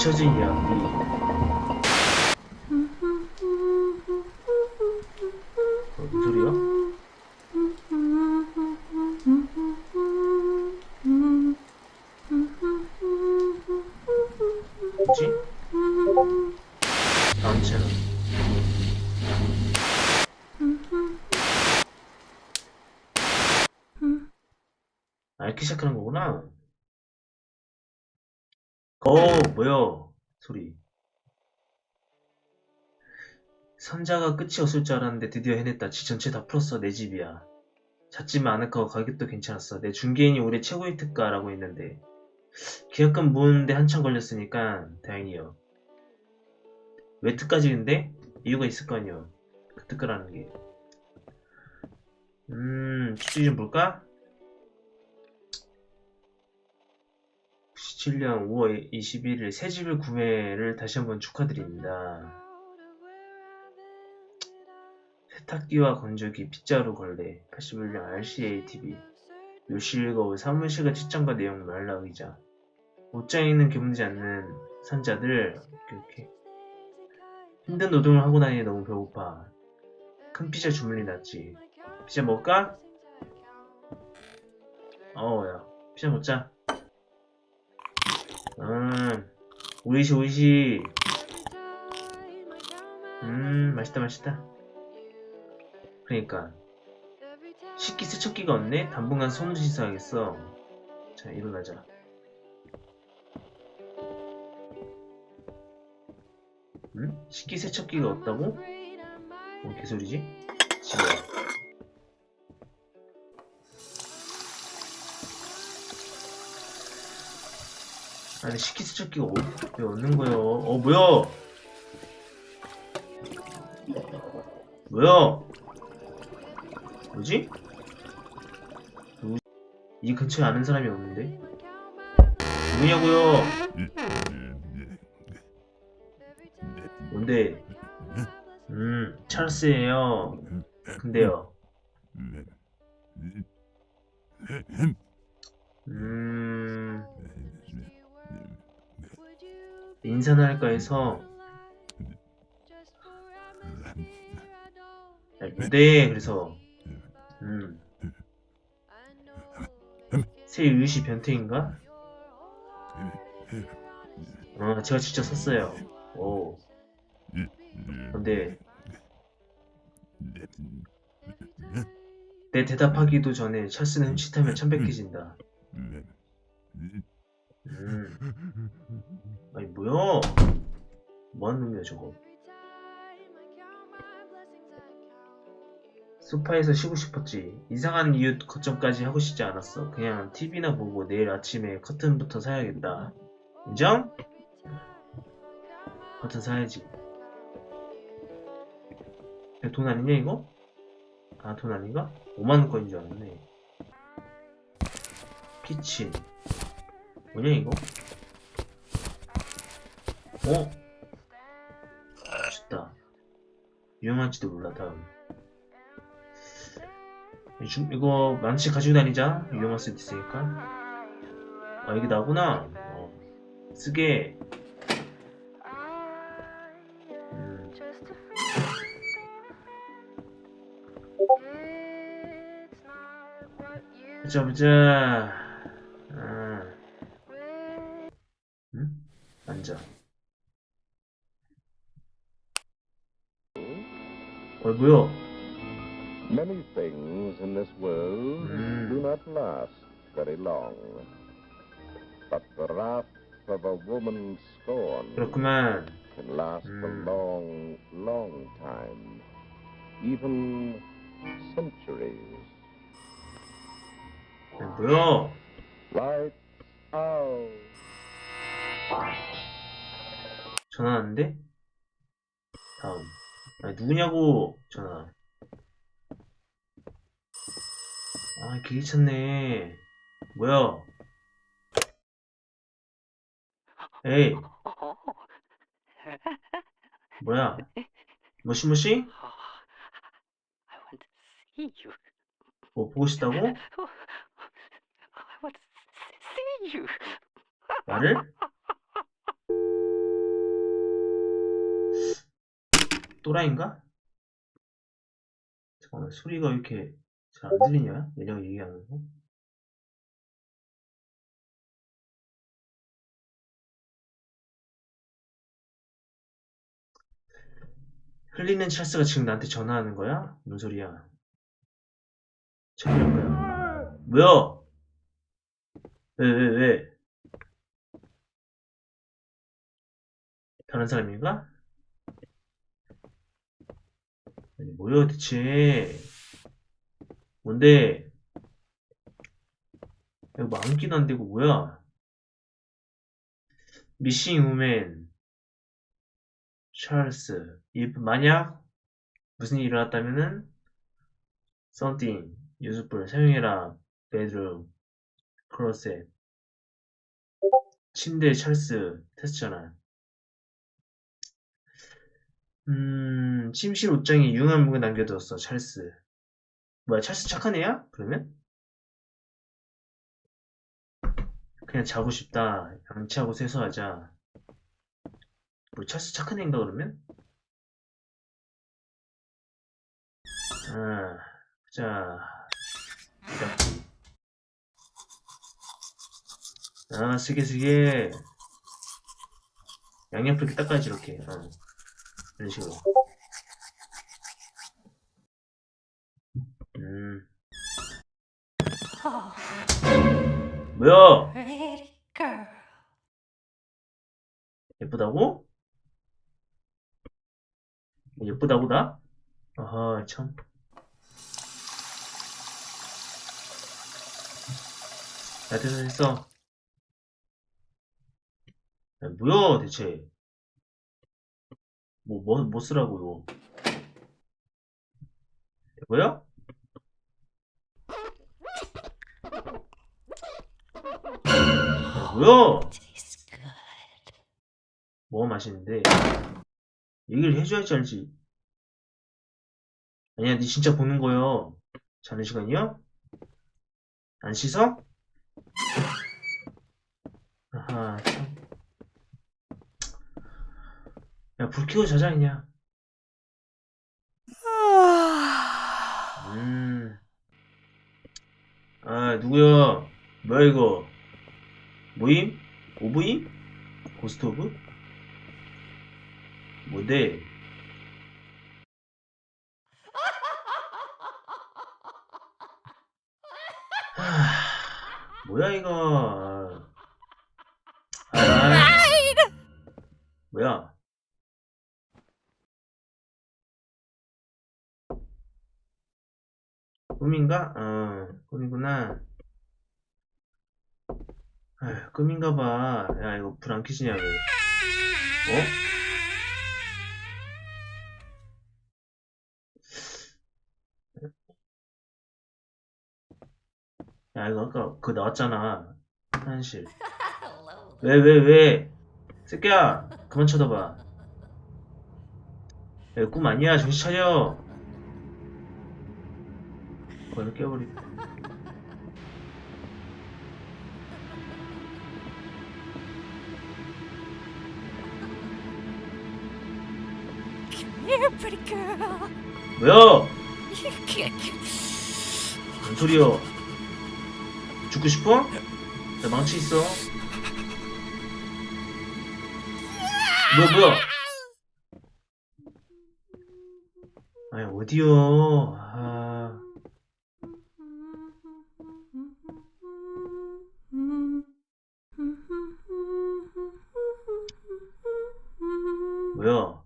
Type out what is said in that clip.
잊혀진 이야기. 채널. 아, 시작하는 거구나. 어, 뭐야? 소리. 선자가 끝이 없을 줄 알았는데 드디어 해냈다. 지 전체 다 풀었어. 내 집이야. 잤지만 아늑하고 가격도 괜찮았어. 내 중개인이 올해 최고의 특가라고 했는데 계약금 모으는데 한참 걸렸으니까 다행이요. 왜 특가지인데? 이유가 있을 거 아니요. 그 특가라는 게. 음, 추측 좀 볼까? 97년 5월 21일 새 집을 구매를 다시 한번 축하드립니다. 세탁기와 건조기, 빗자루 걸레, 81년 RCA TV, 요실 거울, 사무실과 책장과 내용 말라 의자, 옷장에 있는 개문지 않는 선자들, 이렇게. 힘든 노동을 하고 나니 너무 배고파. 큰 피자 주문이 났지. 피자 먹을까? 어우, 야. 피자 먹자. 음, 오이시, 오이시. 음, 맛있다, 맛있다. 그러니까. 식기 세척기가 없네? 당분간 손을 씻어야겠어. 자, 일어나자. 응? 식기 세척기가 없다고? 뭔 개소리지? 집에. 아니 식기 세척기가 어, 왜 없는 거예요? 어 뭐야? 뭐야? 뭐지? 이 근처에 아는 사람이 없는데? 누구냐고요? 뭔데? 음, 찰스예요. 근데요. 음, 인사나 할까 해서. 야, 근데 그래서 음, 새 유시 변태인가? 어, 제가 직접 샀어요. 오. 근데 내 대답하기도 전에 찰스는 흠칫하면 참백해진다. 음. 아니 뭐야? 뭐하는 놈이야 저거? 소파에서 쉬고 싶었지. 이상한 이유 걱정까지 하고 싶지 않았어. 그냥 TV나 보고 내일 아침에 커튼부터 사야겠다. 인정? 커튼 사야지. 야, 돈 아니냐 이거? 아 돈 아닌가? 5만원권인 줄 알았네. 키친. 뭐냐 이거? 어? 멋있다. 유용한지도 몰라 다음. 이 이거 망치 가지고 다니자. 유용할 수도 있으니까. 아 이게 나구나. 어. 쓰게. 음. 보자 보자. 어 뭐야? Many things in this world Mm. do not last very long. But the wrath of a woman's scorn 그렇구만. can last a Mm. long, long time. Even centuries. 야, 뭐야? Lights out. 전화 왔는데? 다음. 아니, 누구냐고, 전화. 아, 개 귀찮네. 뭐야? 에이, 뭐야? 뭐시뭐시? 뭐 보고 싶다고? 나를? 또라이인가? 잠깐만, 소리가 왜 이렇게 잘 안 들리냐? 얘네가 얘기하는 거? 흘리는 찰스가 지금 나한테 전화하는 거야? 뭔 소리야? 챙길 거야. 뭐야? 왜, 왜, 왜? 다른 사람인가? 아니, 뭐야, 대체? 뭔데? 이거 뭐 안기도 안 되고, 뭐야? 미싱 우맨, 찰스. if 만약 무슨 일이 일어났다면은 something useful 사용해라 bedroom closet 침대 찰스 테스트잖아. 음 침실 옷장에 유용한 물건 남겨두었어 찰스. 뭐야 찰스 착한 애야? 그러면? 그냥 자고 싶다. 양치하고 세수하자. 뭐 찰스 착한 애인가 그러면? 아, 자. 아, 쓰게 쓰게. 양옆을 이렇게 닦아야지 이렇게. 어. 이런 식으로. 음, 뭐야? 예쁘다고? 예쁘다고 나? 아하 참야 됐어 됐어 야, 뭐야 대체 뭐, 뭐, 뭐 쓰라고 이거 Tastes good. 뭐가 맛있는데 얘기를 해줘야지 알지 아니야 니 진짜 보는 거요 자는 시간이야? 안 씻어? 아하 참 야 불 켜고 자자 그냥 음. 아 누구야 뭐야 이거 모임? 오브임? 고스트 오브? 뭔데? 하, 뭐야 이거? 아, 뭐야? 꿈인가? 어, 꿈이구나. 아휴, 꿈인가 봐. 야, 이거 켜지냐, 왜? 어? 야, 이거 아까 그거 나왔잖아. 화장실. 왜, 왜, 왜? 새끼야, 그만 쳐다봐. 야, 꿈 아니야, 정신 차려. 거기서 깨버리. Come here, pretty girl. 뭐야? You can't. 뭔 소리야? 죽고 싶어? 나 망치 있어. 뭐야, 뭐야? 아니, 어디요? 아, 뭐야?